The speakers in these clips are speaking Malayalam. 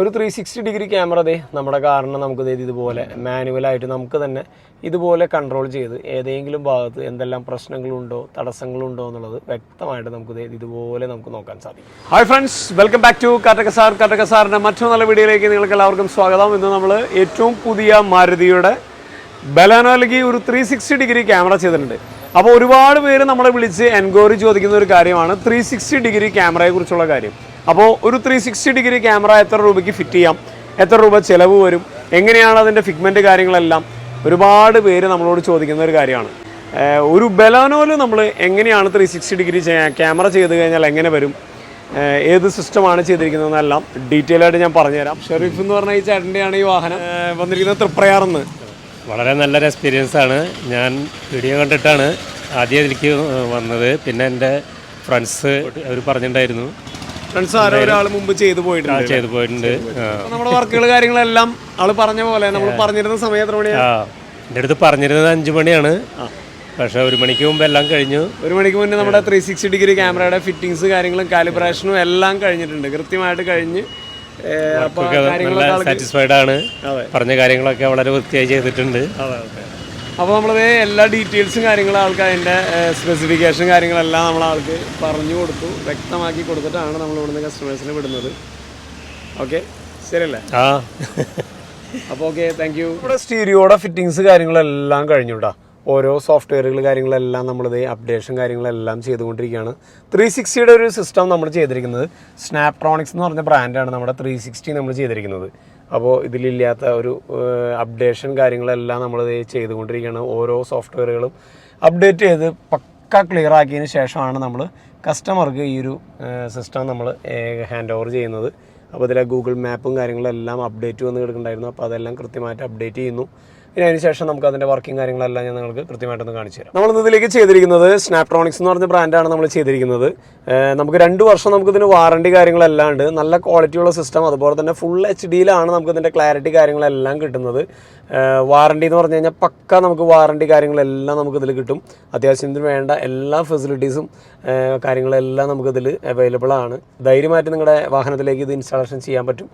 ഒരു ത്രീ സിക്സ്റ്റി ഡിഗ്രി ക്യാമറ ദേ നമ്മുടെ കാറിനെ നമുക്ക് ദേ ഇതുപോലെ മാനുവലായിട്ട് നമുക്ക് തന്നെ ഇതുപോലെ കൺട്രോൾ ചെയ്ത് ഏതെങ്കിലും ഭാഗത്ത് എന്തെല്ലാം പ്രശ്നങ്ങളുണ്ടോ തടസ്സങ്ങളുണ്ടോ എന്നുള്ളത് വ്യക്തമായിട്ട് നമുക്ക് ദേ ഇതുപോലെ നമുക്ക് നോക്കാൻ സാധിക്കും. Hi friends welcome back to Kattaka sir Kattaka സാറിന്റെ മറ്റൊരു നല്ല വീഡിയോയിലേക്ക് നിങ്ങൾക്ക് എല്ലാവർക്കും സ്വാഗതം. ഇന്ന് നമ്മൾ ഏറ്റവും പുതിയ മാരുതിയുടെ ബലാനോയിലേക്ക് ഒരു ത്രീ സിക്സ്റ്റി ഡിഗ്രി ക്യാമറ ചെയ്തിട്ടുണ്ട്. അപ്പോൾ ഒരുപാട് പേര് നമ്മളെ വിളിച്ച് എൻക്വയറി ചോദിക്കുന്ന ഒരു കാര്യമാണ് ത്രീ സിക്സ്റ്റി ഡിഗ്രി ക്യാമറയെക്കുറിച്ചുള്ള കാര്യം. അപ്പോൾ ഒരു ത്രീ സിക്സ്റ്റി ഡിഗ്രി ക്യാമറ എത്ര രൂപയ്ക്ക് ഫിറ്റ് ചെയ്യാം? എത്ര രൂപ ചിലവ് വരും? എങ്ങനെയാണ് അതിന്റെ ഫിഗ്മെന്റ് കാര്യങ്ങളെല്ലാം? ഒരുപാട് പേര് നമ്മളോട് ചോദിക്കുന്ന ഒരു കാര്യമാണ്. ഒരു ബലാനോയിൽ നമ്മൾ എങ്ങനെയാണ് ത്രീ സിക്സ്റ്റി ഡിഗ്രി ക്യാമറ ചെയ്ത് കഴിഞ്ഞാൽ എങ്ങനെ വരും? ഏത് സിസ്റ്റമാണ് ചെയ്തിരിക്കുന്നതെന്നെല്ലാം ഡീറ്റെയിൽ ആയിട്ട് ഞാൻ പറഞ്ഞുതരാം. ഷെറീഫ് എന്ന് പറഞ്ഞ ഈ ചേട്ടന്റെയാണ് ഈ വാഹനം വന്നിരിക്കുന്നത് തൃപ്രയാർന്ന് വളരെ നല്ലൊരു എക്സ്പീരിയൻസ് ആണ്. ഞാൻ വീഡിയോ കണ്ടിട്ടാണ് ആദ്യം എനിക്ക് വന്നത്. പിന്നെ എന്റെ ഫ്രണ്ട്സ് അവർ പറഞ്ഞിട്ടുണ്ടായിരുന്നു. ഫ്രണ്ട്സ് ആരോ ഒരാൾ മുമ്പ് ചെയ്തു പോയിട്ടുണ്ട് ചെയ്തു പോയിട്ടുണ്ട്. അപ്പൊ നമ്മുടെ വർക്കുകൾ കാര്യങ്ങളെല്ലാം ആൾ പറഞ്ഞ പോലെ നമ്മൾ പറഞ്ഞിരുന്ന സമയം എത്ര മണിയാണ് എന്റെ അടുത്ത് പറഞ്ഞിരുന്നത് അഞ്ചു മണിയാണ്. പക്ഷെ ഒരു മണിക്ക് മുമ്പ് എല്ലാം കഴിഞ്ഞു. ഒരു മണിക്ക് മുന്നേ നമ്മുടെ ത്രീ സിക്സ്റ്റി ഡിഗ്രി ക്യാമറയുടെ ഫിറ്റിംഗ്സ് കാര്യങ്ങളും കാലിബ്രേഷനും എല്ലാം കഴിഞ്ഞിട്ടുണ്ട്. കൃത്യമായിട്ട് കഴിഞ്ഞ് സാറ്റിസ്ഫൈഡ് ആണ്. പറഞ്ഞ കാര്യങ്ങളൊക്കെ വളരെ വൃത്തിയായി ചെയ്തിട്ടുണ്ട്. അപ്പോൾ നമ്മളത് എല്ലാ ഡീറ്റെയിൽസും കാര്യങ്ങളും ആൾക്ക് അതിന്റെ സ്പെസിഫിക്കേഷൻ കാര്യങ്ങളെല്ലാം നമ്മൾ ആൾക്ക് പറഞ്ഞു കൊടുത്തു. വ്യക്തമാക്കി കൊടുത്തിട്ടാണ് നമ്മൾ ഇവിടുന്ന് കസ്റ്റമേഴ്സിന് വിടുന്നത്. ഓക്കെ ശരിയല്ലേ? ആ. അപ്പോൾ ഓക്കെ താങ്ക് യു ഇവിടെ സ്റ്റീരിയോടെ ഫിറ്റിങ്സ് കാര്യങ്ങളെല്ലാം കഴിഞ്ഞു കേട്ടോ ഓരോ സോഫ്റ്റ്വെയറുകൾ കാര്യങ്ങളെല്ലാം നമ്മളിത് അപ്ഡേഷൻ കാര്യങ്ങളെല്ലാം ചെയ്തുകൊണ്ടിരിക്കുകയാണ്. ത്രീ സിക്സ്റ്റിയുടെ ഒരു സിസ്റ്റം നമ്മൾ ചെയ്തിരിക്കുന്നത്. സ്നാപ്ട്രോണിക്സ് എന്ന് പറഞ്ഞ ബ്രാൻഡാണ് നമ്മുടെ ത്രീ സിക്സ്റ്റി നമ്മൾ ചെയ്തിരിക്കുന്നത്. അപ്പോൾ ഇതിലില്ലാത്ത ഒരു അപ്ഡേഷൻ കാര്യങ്ങളെല്ലാം നമ്മൾ ചെയ്തുകൊണ്ടിരിക്കുകയാണ്. ഓരോ സോഫ്റ്റ്വെയറുകളും അപ്ഡേറ്റ് ചെയ്ത് പക്ക ക്ലിയർ ആക്കിയതിന് ശേഷമാണ് നമ്മൾ കസ്റ്റമർക്ക് ഈ ഒരു സിസ്റ്റം നമ്മൾ ഹാൻഡ് ഓവർ ചെയ്യുന്നത്. അപ്പോൾ ഇതിലെ ഗൂഗിൾ മാപ്പും കാര്യങ്ങളും എല്ലാം അപ്ഡേറ്റ് വന്ന് കിടക്കുന്നുണ്ടായിരുന്നു. അപ്പോൾ അതെല്ലാം കൃത്യമായിട്ട് അപ്ഡേറ്റ് ചെയ്യുന്നു. പിന്നെ അതിന് ശേഷം നമുക്ക് അതിന്റെ വർക്കിംഗ് കാര്യങ്ങളെല്ലാം ഞാൻ നിങ്ങൾക്ക് കൃത്യമായിട്ടൊന്ന് കാണിച്ചു തരാം. നമ്മൾ ഇതിലേക്ക് ചെയ്തിരിക്കുന്നത് സ്നാപ്ട്രോണിക്സ് എന്ന് പറഞ്ഞ ബ്രാൻഡാണ് നമ്മൾ ചെയ്തിരിക്കുന്നത്. നമുക്ക് രണ്ട് വർഷം നമുക്ക് ഇതിന് വാറണ്ടി കാര്യങ്ങളെല്ലാം ഉണ്ട്. നല്ല ക്വാളിറ്റിയുള്ള സിസ്റ്റം അതുപോലെ തന്നെ ഫുൾ എച്ച് ഡിയിലാണ് നമുക്ക് ഇതിന്റെ ക്ലാരിറ്റി കാര്യങ്ങളെല്ലാം കിട്ടുന്നത്. വാറണ്ടി എന്ന് പറഞ്ഞു കഴിഞ്ഞാൽ പക്ക നമുക്ക് വാറണ്ടി കാര്യങ്ങളെല്ലാം നമുക്ക് ഇതിൽ കിട്ടും. അത്യാവശ്യത്തിന് വേണ്ട എല്ലാ ഫെസിലിറ്റീസും കാര്യങ്ങളെല്ലാം നമുക്ക് ഇതിൽ അവൈലബിൾ ആണ്. ധൈര്യമായിട്ട് നിങ്ങളുടെ വാഹനത്തിലേക്ക് ഇത് ഇൻസ്റ്റാളേഷൻ ചെയ്യാൻ പറ്റും.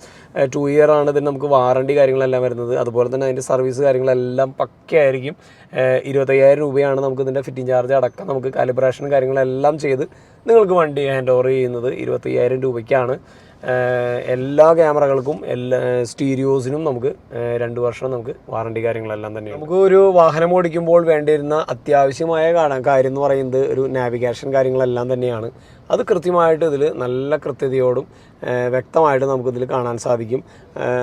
ടു ഇയർ ആണ് ഇതിന് നമുക്ക് വാറണ്ടി കാര്യങ്ങളെല്ലാം വരുന്നത്. അതുപോലെ തന്നെ അതിന്റെ സർവീസ് കാര്യങ്ങളെല്ലാം പക്കയായിരിക്കും. ഇരുപത്തയ്യായിരം രൂപയാണ് നമുക്ക് ഇതിന്റെ ഫിറ്റിംഗ് ചാർജ് അടക്കം നമുക്ക് കാലിബ്രേഷനും കാര്യങ്ങളെല്ലാം ചെയ്ത് നിങ്ങൾക്ക് വണ്ടി ഹാൻഡ് ഓവർ ചെയ്യുന്നത് ഇരുപത്തയ്യായിരം രൂപയ്ക്കാണ്. എല്ലാ ക്യാമറകൾക്കും എല്ലാ സ്റ്റീരിയോസിനും നമുക്ക് രണ്ട് വർഷം നമുക്ക് വാറണ്ടി കാര്യങ്ങളെല്ലാം തന്നെ നമുക്ക് ഒരു വാഹനം ഓടിക്കുമ്പോൾ വേണ്ടിയിരുന്ന അത്യാവശ്യമായ കാര്യം എന്ന് പറയുന്നത് ഒരു നാവിഗേഷൻ കാര്യങ്ങളെല്ലാം തന്നെയാണ്. അത് കൃത്യമായിട്ട് ഇതിൽ നല്ല കൃത്യതയോടും വ്യക്തമായിട്ട് നമുക്കിതിൽ കാണാൻ സാധിക്കും.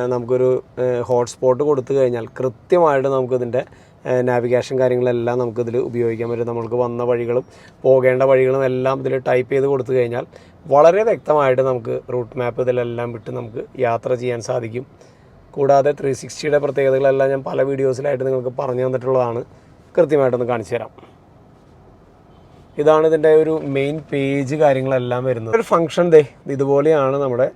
നമുക്കൊരു ഹോട്ട്സ്പോട്ട് കൊടുത്തു കഴിഞ്ഞാൽ കൃത്യമായിട്ട് നമുക്കിതിന്റെ നാവിഗേഷൻ കാര്യങ്ങളെല്ലാം നമുക്ക് നമുക്കിതിൽ ഉപയോഗിക്കാൻ പറ്റും. നമ്മൾക്ക് വന്ന വഴികളും പോകേണ്ട വഴികളും എല്ലാം ഇതിൽ ടൈപ്പ് ചെയ്ത് കൊടുത്തു കഴിഞ്ഞാൽ വളരെ വ്യക്തമായിട്ട് നമുക്ക് റൂട്ട് മാപ്പ് ഇതിലെല്ലാം വിട്ട് നമുക്ക് യാത്ര ചെയ്യാൻ സാധിക്കും. കൂടാതെ ത്രീ സിക്സ്റ്റിയുടെ പ്രത്യേകതകളെല്ലാം ഞാൻ പല വീഡിയോസിലായിട്ട് നിങ്ങൾക്ക് പറഞ്ഞു തന്നിട്ടുള്ളതാണ്. കൃത്യമായിട്ടൊന്ന് കാണിച്ചു തരാം. ഇതാണ് ഇതിന്റെ ഒരു മെയിൻ പേജ് കാര്യങ്ങളെല്ലാം വരുന്നത്. ഒരു ഫംഗ്ഷൻ ദേ ഇതുപോലെയാണ് നമ്മുടെ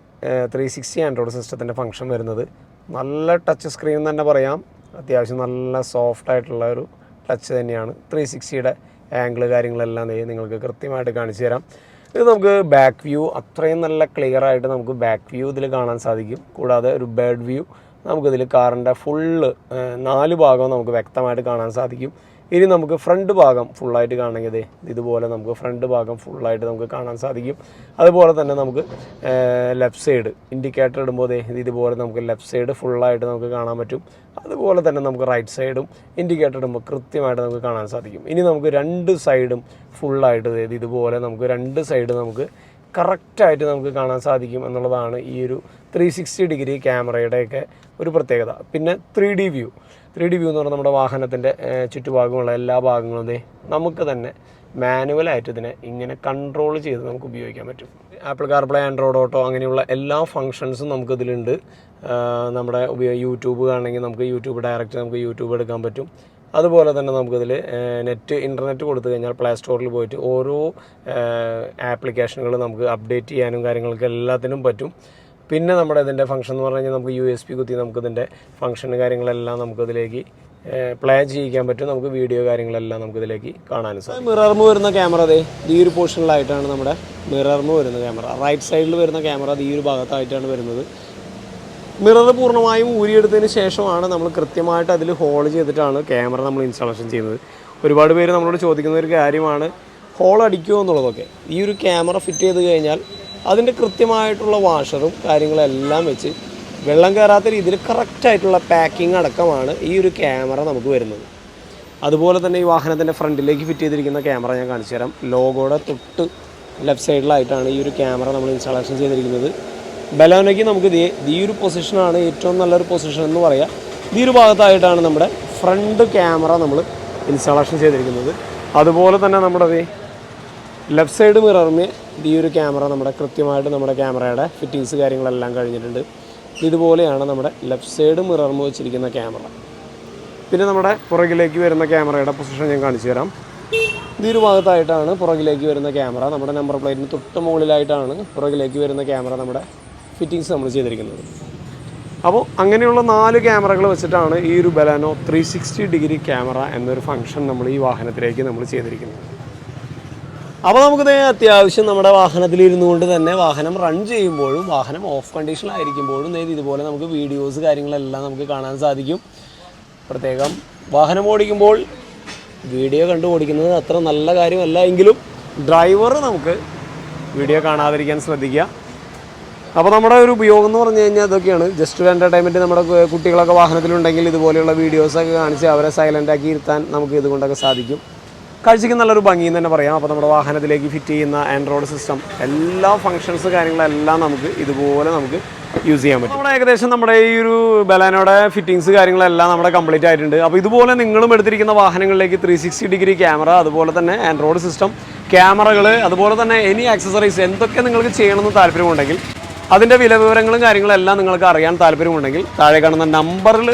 ത്രീ സിക്സ്റ്റി ആൻഡ്രോയിഡ് സിസ്റ്റത്തിന്റെ ഫംഗ്ഷൻ വരുന്നത്. നല്ല ടച്ച് സ്ക്രീൻ തന്നെ പറയാം. അത്യാവശ്യം നല്ല സോഫ്റ്റ് ആയിട്ടുള്ള ഒരു ടച്ച് തന്നെയാണ്. ത്രീ സിക്സ്റ്റിയുടെ ആംഗിൾ കാര്യങ്ങളെല്ലാം നിങ്ങൾക്ക് കൃത്യമായിട്ട് കാണിച്ചു തരാം. ഇത് നമുക്ക് ബാക്ക് വ്യൂ അത്രയും നല്ല ക്ലിയർ ആയിട്ട് നമുക്ക് ബാക്ക് വ്യൂ ഇതിൽ കാണാൻ സാധിക്കും. കൂടാതെ ഒരു ബേർഡ് വ്യൂ നമുക്കിതിൽ കാറിന്റെ ഫുള്ള് നാല് ഭാഗം നമുക്ക് വ്യക്തമായിട്ട് കാണാൻ സാധിക്കും. ഇനി നമുക്ക് ഫ്രണ്ട് ഭാഗം ഫുള്ളായിട്ട് കാണണമെങ്കിൽ ഇതുപോലെ നമുക്ക് ഫ്രണ്ട് ഭാഗം ഫുള്ളായിട്ട് നമുക്ക് കാണാൻ സാധിക്കും. അതുപോലെ തന്നെ നമുക്ക് ലെഫ്റ്റ് സൈഡ് ഇൻഡിക്കേറ്റർ ഇടുമ്പോൾ ഇതുപോലെ നമുക്ക് ലെഫ്റ്റ് സൈഡ് ഫുള്ളായിട്ട് നമുക്ക് കാണാൻ പറ്റും. അതുപോലെ തന്നെ നമുക്ക് റൈറ്റ് സൈഡും ഇൻഡിക്കേറ്റർ ഇടുമ്പോൾ കൃത്യമായിട്ട് നമുക്ക് കാണാൻ സാധിക്കും. ഇനി നമുക്ക് രണ്ട് സൈഡും ഫുള്ളായിട്ട് ഇതുപോലെ നമുക്ക് രണ്ട് സൈഡ് നമുക്ക് കറക്റ്റായിട്ട് നമുക്ക് കാണാൻ സാധിക്കും എന്നുള്ളതാണ് ഈ ഒരു ത്രീ സിക്സ്റ്റി ഡിഗ്രി ക്യാമറയുടെയൊക്കെ ഒരു പ്രത്യേകത. പിന്നെ three D view. Three D view എന്ന് പറഞ്ഞാൽ നമ്മുടെ വാഹനത്തിന്റെ ചുറ്റുഭാഗമുള്ള എല്ലാ ഭാഗങ്ങളും നമുക്ക് തന്നെ മാനുവലായിട്ട് ഇതിനെ ഇങ്ങനെ കൺട്രോൾ ചെയ്ത് നമുക്ക് ഉപയോഗിക്കാൻ പറ്റും. ആപ്പിൾ കാർപ്ലേ ആൻഡ്രോയിഡ് ഓട്ടോ അങ്ങനെയുള്ള എല്ലാ ഫങ്ഷൻസും നമുക്കിതിലുണ്ട് നമ്മുടെ ഉപയോഗ യൂട്യൂബ് കാണണമെങ്കിൽ നമുക്ക് യൂട്യൂബ് ഡയറക്റ്റ് നമുക്ക് യൂട്യൂബ് എടുക്കാൻ പറ്റും. അതുപോലെ തന്നെ നമുക്കിതിൽ നെറ്റ് ഇന്റർനെറ്റ് കൊടുത്തു കഴിഞ്ഞാൽ പ്ലേ സ്റ്റോറിൽ പോയിട്ട് ഓരോ ആപ്ലിക്കേഷനുകൾ നമുക്ക് അപ്ഡേറ്റ് ചെയ്യാനും കാര്യങ്ങൾക്ക് എല്ലാത്തിനും പറ്റും. പിന്നെ നമ്മുടെ ഇതിന്റെ ഫംഗ്ഷൻ എന്ന് പറഞ്ഞു കഴിഞ്ഞാൽ നമുക്ക് യു എസ് പി കുത്തി നമുക്കിതിന്റെ ഫംഗ്ഷൻ കാര്യങ്ങളെല്ലാം നമുക്കിതിലേക്ക് പ്ലേ ചെയ്യിക്കാൻ പറ്റും. നമുക്ക് വീഡിയോ കാര്യങ്ങളെല്ലാം നമുക്കിതിലേക്ക് കാണാനും സാധിക്കും. മിറർമ് വരുന്ന ക്യാമറ അതെ ഈ ഒരു പോർഷനിലായിട്ടാണ് നമ്മുടെ മിറർമ് വരുന്ന ക്യാമറ. റൈറ്റ് സൈഡിൽ വരുന്ന ക്യാമറ ഈ ഒരു ഭാഗത്തായിട്ടാണ് വരുന്നത്. മിറർ പൂർണമായും ഊരിയെടുത്തതിന് ശേഷമാണ് നമ്മൾ കൃത്യമായിട്ട് അതിൽ ഹോൾ ചെയ്തിട്ടാണ് ക്യാമറ നമ്മൾ ഇൻസ്റ്റാളേഷൻ ചെയ്യുന്നത്. ഒരുപാട് പേര് നമ്മളോട് ചോദിക്കുന്ന ഒരു കാര്യമാണ് ഹോൾ അടിക്കുമോ എന്നുള്ളതൊക്കെ. ഈ ഒരു ക്യാമറ ഫിറ്റ് ചെയ്ത് കഴിഞ്ഞാൽ അതിന്റെ കൃത്യമായിട്ടുള്ള വാഷറും കാര്യങ്ങളെല്ലാം വെച്ച് വെള്ളം കയറാത്ത രീതിയിൽ കറക്റ്റായിട്ടുള്ള പാക്കിംഗ് അടക്കമാണ് ഈ ഒരു ക്യാമറ നമുക്ക് വരുന്നത്. അതുപോലെ തന്നെ ഈ വാഹനത്തിന്റെ ഫ്രണ്ടിലേക്ക് ഫിറ്റ് ചെയ്തിരിക്കുന്ന ക്യാമറ ഞാൻ കാണിച്ചു തരാം. ലോഗോയുടെ തൊട്ട് ലെഫ്റ്റ് സൈഡിലായിട്ടാണ് ഈ ഒരു ക്യാമറ നമ്മൾ ഇൻസ്റ്റാളേഷൻ ചെയ്തിരിക്കുന്നത്. ബലോനയ്ക്ക് നമുക്ക് ഈ ഒരു പൊസിഷനാണ് ഏറ്റവും നല്ലൊരു പൊസിഷൻ എന്ന് പറയാം. ഈ ഒരു ഭാഗത്തായിട്ടാണ് നമ്മുടെ ഫ്രണ്ട് ക്യാമറ നമ്മൾ ഇൻസ്റ്റാളേഷൻ ചെയ്തിരിക്കുന്നത്. അതുപോലെ തന്നെ നമ്മുടെ ലെഫ്റ്റ് സൈഡ് മിററിന് ഈ ഒരു ക്യാമറ നമ്മുടെ കൃത്യമായിട്ട് നമ്മുടെ ക്യാമറയുടെ ഫിറ്റിങ്സ് കാര്യങ്ങളെല്ലാം കഴിഞ്ഞിട്ടുണ്ട്. ഇതുപോലെയാണ് നമ്മുടെ ലെഫ്റ്റ് സൈഡ് മിററിന് വെച്ചിരിക്കുന്ന ക്യാമറ പിന്നെ നമ്മുടെ പുറകിലേക്ക് വരുന്ന ക്യാമറയുടെ പൊസിഷൻ ഞാൻ കാണിച്ചു തരാം. ഇതൊരു ഭാഗത്തായിട്ടാണ് പുറകിലേക്ക് വരുന്ന ക്യാമറ നമ്മുടെ നമ്പർ പ്ലേറ്റിന് തൊട്ട് മുകളിലായിട്ടാണ് പുറകിലേക്ക് വരുന്ന ക്യാമറ നമ്മുടെ ഫിറ്റിങ്സ് നമ്മൾ ചെയ്തിരിക്കുന്നത്. അപ്പോൾ അങ്ങനെയുള്ള നാല് ക്യാമറകൾ വെച്ചിട്ടാണ് ഈ ഒരു Baleno three sixty degree camera എന്നൊരു ഫംഗ്ഷൻ നമ്മൾ ഈ വാഹനത്തിലേക്ക് നമ്മൾ ചെയ്തിരിക്കുന്നത്. അപ്പോൾ നമുക്ക് അത്യാവശ്യം നമ്മുടെ വാഹനത്തിൽ ഇരുന്നു കൊണ്ട് തന്നെ വാഹനം റൺ ചെയ്യുമ്പോഴും വാഹനം ഓഫ് കണ്ടീഷനിലായിരിക്കുമ്പോഴും ഇതുപോലെ നമുക്ക് വീഡിയോസ് കാര്യങ്ങളെല്ലാം നമുക്ക് കാണാൻ സാധിക്കും. പ്രത്യേകം വാഹനം ഓടിക്കുമ്പോൾ വീഡിയോ കണ്ടു ഓടിക്കുന്നത് അത്ര നല്ല കാര്യമല്ല എങ്കിലും ഡ്രൈവർ നമുക്ക് വീഡിയോ കാണാതിരിക്കാൻ ശ്രദ്ധിക്കുക. അപ്പോൾ നമ്മുടെ ഒരു ഉപയോഗം എന്ന് പറഞ്ഞു കഴിഞ്ഞാൽ ഇതൊക്കെയാണ്. ജസ്റ്റ് ഒരു എന്റർടൈൻമെന്റ് നമ്മുടെ കുട്ടികളൊക്കെ വാഹനത്തിലുണ്ടെങ്കിൽ ഇതുപോലെയുള്ള വീഡിയോസൊക്കെ കാണിച്ച് അവരെ സൈലന്റ് ആക്കി ഇരുത്താൻ നമുക്ക് ഇതുകൊണ്ടൊക്കെ സാധിക്കും. കാഴ്ചയ്ക്ക് നല്ലൊരു ഭംഗി എന്ന് തന്നെ പറയാം. അപ്പോൾ നമ്മുടെ വാഹനത്തിലേക്ക് ഫിറ്റ് ചെയ്യുന്ന ആൻഡ്രോയിഡ് സിസ്റ്റം എല്ലാ ഫങ്ഷൻസ് കാര്യങ്ങളെല്ലാം നമുക്ക് ഇതുപോലെ നമുക്ക് യൂസ് ചെയ്യാൻ പറ്റും. നമ്മുടെ ഏകദേശം നമ്മുടെ ഈ ഒരു ബലാനോടെ ഫിറ്റിങ്സ് കാര്യങ്ങളെല്ലാം നമ്മുടെ കംപ്ലീറ്റ് ആയിട്ടുണ്ട്. അപ്പോൾ ഇതുപോലെ നിങ്ങളും എടുത്തിരിക്കുന്ന വാഹനങ്ങളിലേക്ക് ത്രീ സിക്സ്റ്റി ഡിഗ്രി ക്യാമറ അതുപോലെ തന്നെ ആൻഡ്രോയിഡ് സിസ്റ്റം ക്യാമറകൾ അതുപോലെ തന്നെ എനി ആക്സസറീസ് എന്തൊക്കെ നിങ്ങൾക്ക് ചെയ്യണമെന്ന് താല്പര്യമുണ്ടെങ്കിൽ അതിന്റെ വില വിവരങ്ങളും കാര്യങ്ങളും എല്ലാം നിങ്ങൾക്ക് അറിയാൻ താല്പര്യമുണ്ടെങ്കിൽ താഴെ കാണുന്ന നമ്പറിൽ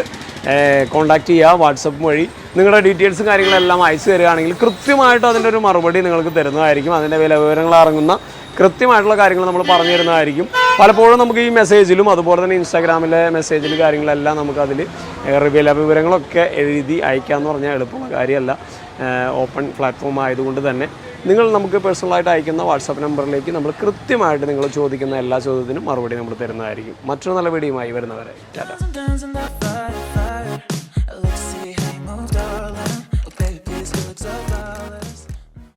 കോൺടാക്റ്റ് ചെയ്യുക വാട്സപ്പ് വഴി. നിങ്ങളുടെ ഡീറ്റെയിൽസും കാര്യങ്ങളെല്ലാം അയച്ചു തരികയാണെങ്കിൽ കൃത്യമായിട്ട് അതിന്റെ ഒരു മറുപടി നിങ്ങൾക്ക് തരുന്നതായിരിക്കും. അതിന്റെ വില വിവരങ്ങൾ ഇറങ്ങുന്ന കൃത്യമായിട്ടുള്ള കാര്യങ്ങൾ നമ്മൾ പറഞ്ഞു തരുന്നതായിരിക്കും. പലപ്പോഴും നമുക്ക് ഈ മെസ്സേജിലും അതുപോലെ തന്നെ ഇൻസ്റ്റാഗ്രാമിലെ മെസ്സേജിൽ കാര്യങ്ങളെല്ലാം നമുക്ക് അതിൽ വില വിവരങ്ങളൊക്കെ എഴുതി അയക്കാമെന്ന് പറഞ്ഞാൽ എളുപ്പമുള്ള കാര്യമല്ല. ഓപ്പൺ പ്ലാറ്റ്ഫോം ആയതുകൊണ്ട് തന്നെ. നിങ്ങൾ നമുക്ക് പേഴ്സണലായിട്ട് അയക്കുന്ന വാട്സാപ്പ് നമ്പറിലേക്ക് നമ്മൾ കൃത്യമായിട്ട് നിങ്ങൾ ചോദിക്കുന്ന എല്ലാ ചോദ്യത്തിനും മറുപടി നമ്മൾ തരുന്നതായിരിക്കും. മറ്റൊരു നല്ല വീഡിയോയുമായി വരുന്നവരെ. ടാറ്റ.